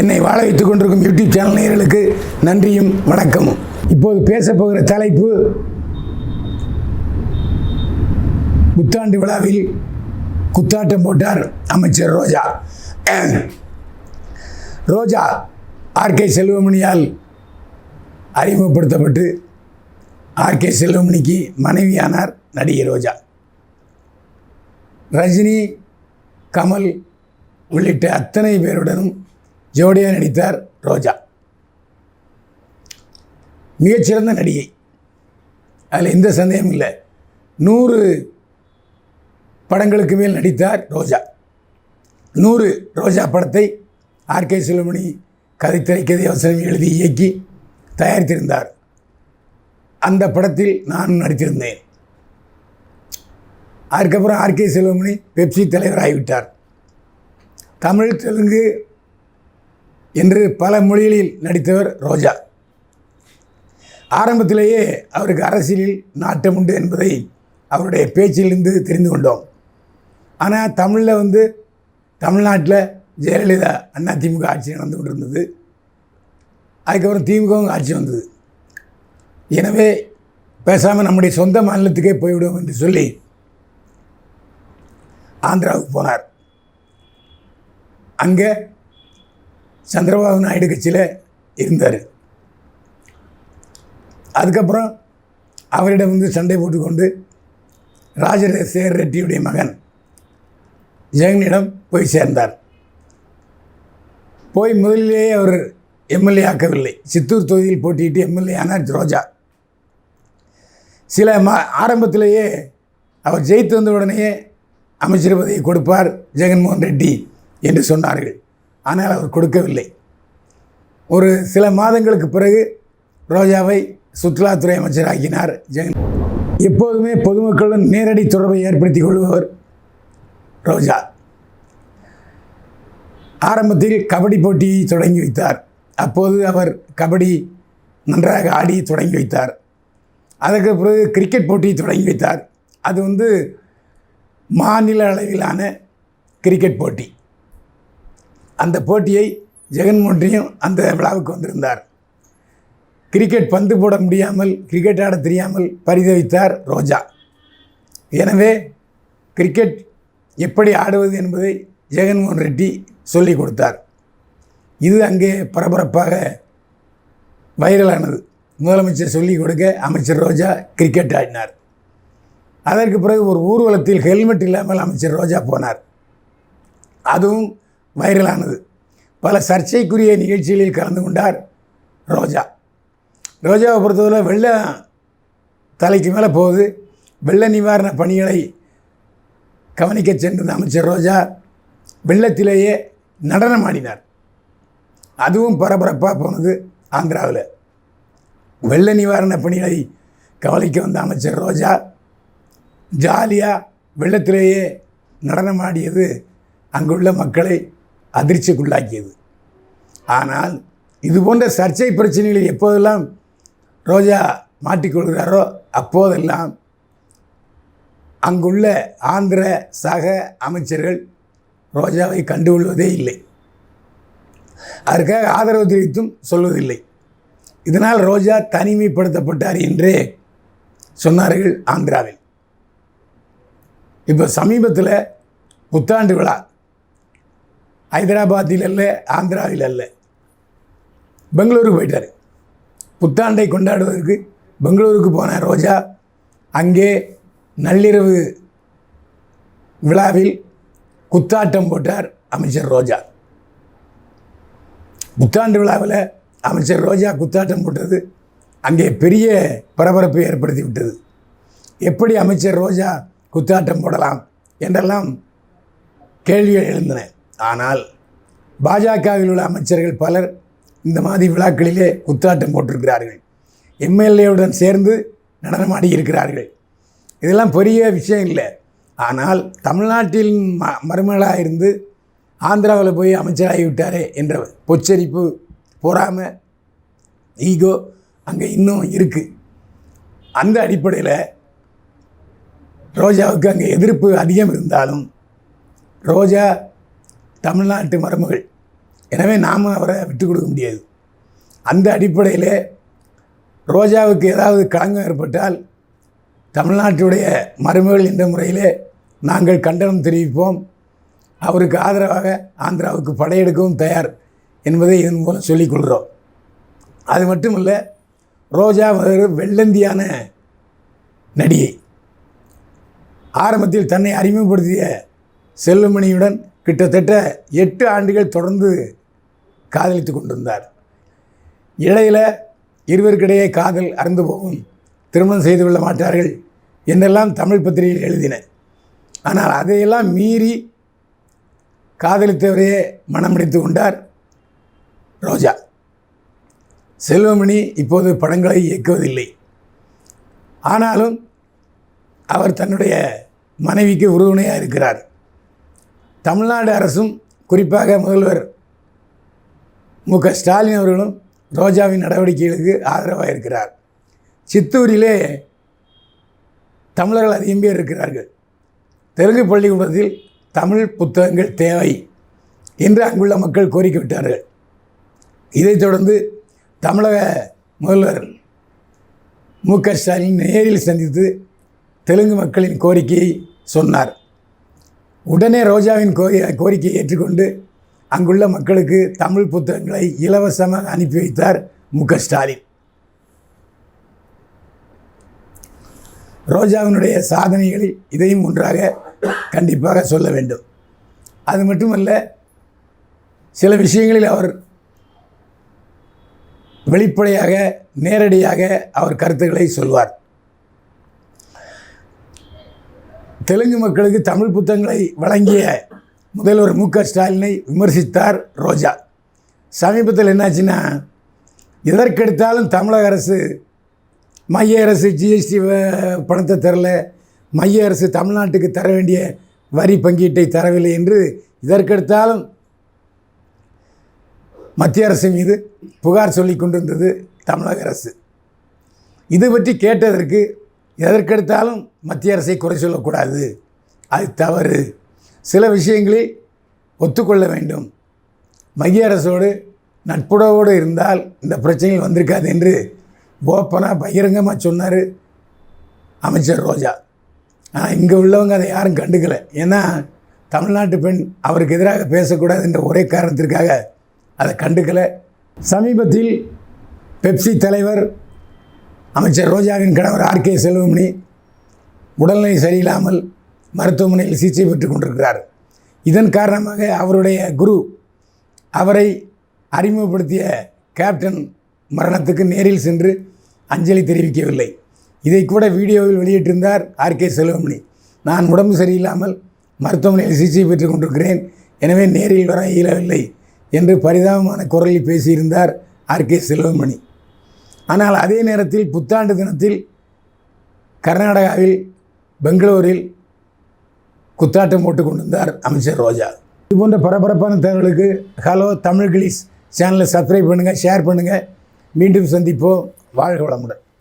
என்னை வாழ வைத்துக் கொண்டிருக்கும் யூடியூப் சேனல் நேயர்களுக்கு நன்றியும் வணக்கமும். இப்போது பேசப்போகிற தலைப்பு புத்தாண்டு விழாவில் குத்தாட்டம் போட்டார் அமைச்சர் ரோஜா. ரோஜா ஆர்கே செல்வமணியால் அறிமுகப்படுத்தப்பட்டு ஆர்கே செல்வமணிக்கு மனைவியானார் நடிகை ரோஜா. ரஜினி கமல் உள்ளிட்ட அத்தனை பேருடனும் ஜோடியாக நடித்தார் ரோஜா. மிகச்சிறந்த நடிகை. அதில் எந்த சந்தேகமும் இல்லை. நூறு படங்களுக்கு மேல் நடித்தார் ரோஜா. நூறு ரோஜா படத்தை ஆர்கே செல்வமணி கதை திரைக்கதை அவசரம் எழுதி இயக்கி தயாரித்திருந்தார். அந்த படத்தில் நானும் நடித்திருந்தேன். அதுக்கப்புறம் ஆர்கே செல்வமணி பெப்சி தலைவர் ஆகிவிட்டார் தமிழ் தெலுங்கு என்று பல மொழிகளில் நடித்தவர் ரோஜா. ஆரம்பத்திலேயே அவருக்கு அரசியலில் நாட்டம் உண்டு என்பதை அவருடைய பேச்சிலிருந்து தெரிந்து கொண்டோம். ஆனால் தமிழில் வந்து தமிழ்நாட்டில் ஜெயலலிதா அண்ணா திமுக ஆட்சி நடந்து கொண்டிருந்தது. அதுக்கப்புறம் திமுகவும் ஆட்சி வந்தது. எனவே பேசாமல் நம்முடைய சொந்த மாநிலத்துக்கே போய்விடுவோம் என்று சொல்லி ஆந்திராவுக்கு போனார். அங்கே சந்திரபாபு நாயுடு கட்சியில் இருந்தார். அதுக்கப்புறம் அவரிடம் வந்து சண்டை போட்டுக்கொண்டு ராஜசேகர் ரெட்டியுடைய மகன் ஜெகனிடம் போய் சேர்ந்தார். போய் முதலிலேயே அவர் எம்எல்ஏ ஆக்கவில்லை. சித்தூர் தொகுதியில் போட்டியிட்டு எம்எல்ஏ ஆனார் ரோஜா. சில மா ஆரம்பத்திலேயே அவர் ஜெயித்து வந்த உடனேயே அமைச்சர் பதவியை கொடுப்பார் ஜெகன்மோகன் ரெட்டி என்று சொன்னார்கள். ஆனால் அவர் கொடுக்கவில்லை. ஒரு சில மாதங்களுக்கு பிறகு ரோஜாவை சுற்றுலாத்துறை அமைச்சராகினார் ஜெகன் எப்போதுமே பொதுமக்களுடன் நேரடி தொடர்பை ஏற்படுத்திக் கொள்பவர் ரோஜா. ஆரம்பத்தில் கபடி போட்டியை தொடங்கி வைத்தார். அப்போது அவர் கபடி நன்றாக ஆடி தொடங்கி வைத்தார். அதற்கு பிறகு கிரிக்கெட் போட்டியை தொடங்கி வைத்தார். அது வந்து மாநில அளவிலான கிரிக்கெட் போட்டி. அந்த போட்டியை ஜெகன்மோகனையும் அந்த விழாவுக்கு வந்திருந்தார். கிரிக்கெட் பந்து போட முடியாமல் கிரிக்கெட் ஆட தெரியாமல் பரிதவித்தார் ரோஜா. எனவே கிரிக்கெட் எப்படி ஆடுவது என்பதை ஜெகன்மோகன் ரெட்டி சொல்லிக் கொடுத்தார். இது அங்கே பரபரப்பாக வைரலானது. முதலமைச்சர் சொல்லிக் கொடுக்க அமைச்சர் ரோஜா கிரிக்கெட் ஆடினார். அதற்கு பிறகு ஒரு ஊர்வலத்தில் ஹெல்மெட் இல்லாமல் அமைச்சர் ரோஜா போனார். அதுவும் வைரலானது. பல சர்ச்சைக்குரிய நிகழ்ச்சிகளில் கலந்து கொண்டார் ரோஜா. ரோஜாவை பொறுத்தவரை வெள்ளம் தலைக்கு மேலே போகுது. வெள்ள நிவாரண பணிகளை கவனிக்க சென்றிருந்த அமைச்சர் ரோஜா வெள்ளத்திலேயே நடனம் ஆடினார். அதுவும் பரபரப்பாக போனது ஆந்திராவில். வெள்ள நிவாரண பணிகளை கவனிக்க வந்த அமைச்சர் ரோஜா ஜாலியாக வெள்ளத்திலேயே நடனமாடியது அங்குள்ள மக்களை அதிர்ச்சிக்குள்ளாக்கியது. ஆனால் இது போன்ற சர்ச்சை பிரச்சனைகளில் எப்போதெல்லாம் ரோஜா மாட்டிக்கொள்கிறாரோ அப்போதெல்லாம் அங்குள்ள ஆந்திர சக அமைச்சர்கள் ரோஜாவை கண்டுகொள்வதே இல்லை. அதற்காக ஆதரவு தெரிவித்தும் சொல்வதில்லை. இதனால் ரோஜா தனிமைப்படுத்தப்பட்டார் என்றே சொன்னார்கள் ஆந்திராவில். இப்போ சமீபத்தில் புத்தாண்டு விழா ஹைதராபாத்தில் அல்ல ஆந்திராவில் அல்ல பெங்களூருக்கு போயிட்டார். புத்தாண்டை கொண்டாடுவதற்கு பெங்களூருக்கு போன ரோஜா அங்கே நள்ளிரவு விழாவில் குத்தாட்டம் போட்டார் அமைச்சர் ரோஜா. புத்தாண்டு விழாவில் அமைச்சர் ரோஜா குத்தாட்டம் போட்டது அங்கே பெரிய பரபரப்பை ஏற்படுத்தி விட்டது. எப்படி அமைச்சர் ரோஜா குத்தாட்டம் போடலாம் என்றெல்லாம் கேள்விகள் எழுந்தன. ஆனால் பாஜகவில் உள்ள அமைச்சர்கள் பலர் இந்த மாதிரி விழாக்களிலே குத்தாட்டம் போட்டிருக்கிறார்கள். எம்எல்ஏவுடன் சேர்ந்து நடனமாடி இருக்கிறார்கள் இதெல்லாம் பெரிய விஷயம் இல்லை. ஆனால் தமிழ்நாட்டில் ம மருமகளாக இருந்து ஆந்திராவில் போய் அமைச்சராகி விட்டாரே என்ற பொச்சரிப்பு பொறாமை ஈகோ அங்கே இன்னும் இருக்குது அந்த அடிப்படையில் ரோஜாவுக்கு அங்கே எதிர்ப்பு அதிகம் இருந்தாலும் ரோஜா தமிழ்நாட்டு மருமகள். எனவே நாம் அவரை விட்டு கொடுக்க முடியாது. அந்த அடிப்படையில் ரோஜாவுக்கு ஏதாவது களங்கம் ஏற்பட்டால் தமிழ்நாட்டுடைய மருமகள் என்ற முறையிலே நாங்கள் கண்டனம் தெரிவிப்போம். அவருக்கு ஆதரவாக ஆந்திராவுக்கு படையெடுக்கவும் தயார் என்பதை இதன் மூலம் சொல்லிக்கொள்கிறோம் அது மட்டுமல்ல ரோஜா ஒரு வெள்ளந்தியான நடிகை. ஆரம்பத்தில் தன்னை அறிமுகப்படுத்திய செல்வமணியுடன் கிட்டத்தட்ட எட்டு ஆண்டுகள் தொடர்ந்து காதலித்து கொண்டிருந்தார். இடையில் இருவருக்கிடையே காதல் அறந்து போகும் திருமணம் செய்து கொள்ள மாட்டார்கள் என்றெல்லாம் தமிழ் பத்திரிகையில் எழுதின. ஆனால் அதையெல்லாம் மீறி காதலித்தவரையே மனம் முடித்து கொண்டார் ரோஜா. செல்வமணி இப்போது படங்களை இயக்குவதில்லை. ஆனாலும் அவர் தன்னுடைய மனைவிக்கு உறுதுணையாக இருக்கிறார். தமிழ்நாடு அரசும் குறிப்பாக முதல்வர் மு க ஸ்டாலின் அவர்களும் ரோஜாவின் நடவடிக்கைகளுக்கு ஆதரவாக இருக்கிறார் சித்தூரிலே தமிழர்கள் அதிகம் பேர் இருக்கிறார்கள். தெலுங்கு பள்ளிக்கூடத்தில் தமிழ் புத்தகங்கள் தேவை என்று அங்குள்ள மக்கள் கோரிக்கை விட்டார்கள் இதைத் தொடர்ந்து தமிழக முதல்வர் மு க ஸ்டாலின் நேரில் சந்தித்து தெலுங்கு மக்களின் கோரிக்கையை சொன்னார். உடனே ரோஜாவின் கோரி கோரிக்கையை ஏற்றுக்கொண்டு அங்குள்ள மக்களுக்கு தமிழ் புத்தகங்களை இலவசமாக அனுப்பி வைத்தார் மு க ஸ்டாலின். ரோஜாவினுடைய சாதனைகளில் இதையும் ஒன்றாக கண்டிப்பாக சொல்ல வேண்டும். அது மட்டுமல்ல சில விஷயங்களில் அவர் வெளிப்படையாக நேரடியாக அவர் கருத்துக்களை சொல்வார். தெலுங்கு மக்களுக்கு தமிழ் புத்தகங்களை வழங்கிய முதல்வர் மு க ஸ்டாலினை விமர்சித்தார் ரோஜா. சமீபத்தில் என்னாச்சுன்னா எதற்கெடுத்தாலும் தமிழக அரசு மைய அரசு ஜிஎஸ்டி பணத்தை தரல மைய அரசு தமிழ்நாட்டுக்கு தர வேண்டிய வரி பங்கீட்டை தரவில்லை என்று இதற்கெடுத்தாலும் மத்திய அரசு மீது புகார் சொல்லி கொண்டிருந்தது தமிழக அரசு. இது பற்றி கேட்டதற்கு எதற்கெடுத்தாலும் மத்திய அரசை குறை சொல்லக்கூடாது. அது தவறு. சில விஷயங்களில் ஒத்துக்கொள்ள வேண்டும். மைய அரசோடு நட்புறவோடு இருந்தால் இந்த பிரச்சனைகள் வந்திருக்காது என்று ஓப்பனாக பகிரங்கமாக சொன்னார் அமைச்சர் ரோஜா. ஆனால் இங்கே உள்ளவங்க அதை யாரும் கண்டுக்கலை. ஏன்னா தமிழ்நாட்டு பெண் அவருக்கு எதிராக பேசக்கூடாது என்ற ஒரே காரணத்திற்காக அதை கண்டுக்கலை. சமீபத்தில் பெப்சி தலைவர் அமைச்சர் ரோஜாவின் கணவர் ஆர்கே செல்வமணி உடல்நிலை சரியில்லாமல் மருத்துவமனையில் சிகிச்சை பெற்று கொண்டிருக்கிறார். இதன் காரணமாக அவருடைய குரு அவரை அறிமுகப்படுத்திய கேப்டன் மரணத்துக்கு நேரில் சென்று அஞ்சலி தெரிவிக்கவில்லை. இதை கூட வீடியோவில் வெளியிட்டிருந்தார் ஆர்கே செல்வமணி. நான் உடம்பு சரியில்லாமல் மருத்துவமனையில் சிகிச்சை பெற்றுக் கொண்டிருக்கிறேன். எனவே நேரில் வர இயலவில்லை என்று பரிதாபமான குரலில் பேசியிருந்தார் ஆர்கே செல்வமணி. ஆனால் அதே நேரத்தில் புத்தாண்டு தினத்தில் கர்நாடகாவில் பெங்களூரில் குத்தாட்டம் போட்டு கொண்டிருந்தார் அமைச்சர் ரோஜா. இது போன்ற பரபரப்பான தகவலுக்கு ஹலோ தமிழ் கிளீஸ் சேனலை சப்ஸ்கிரைப் பண்ணுங்கள் ஷேர் பண்ணுங்கள் மீண்டும் சந்திப்போம். வாழ்க வளமுடன்.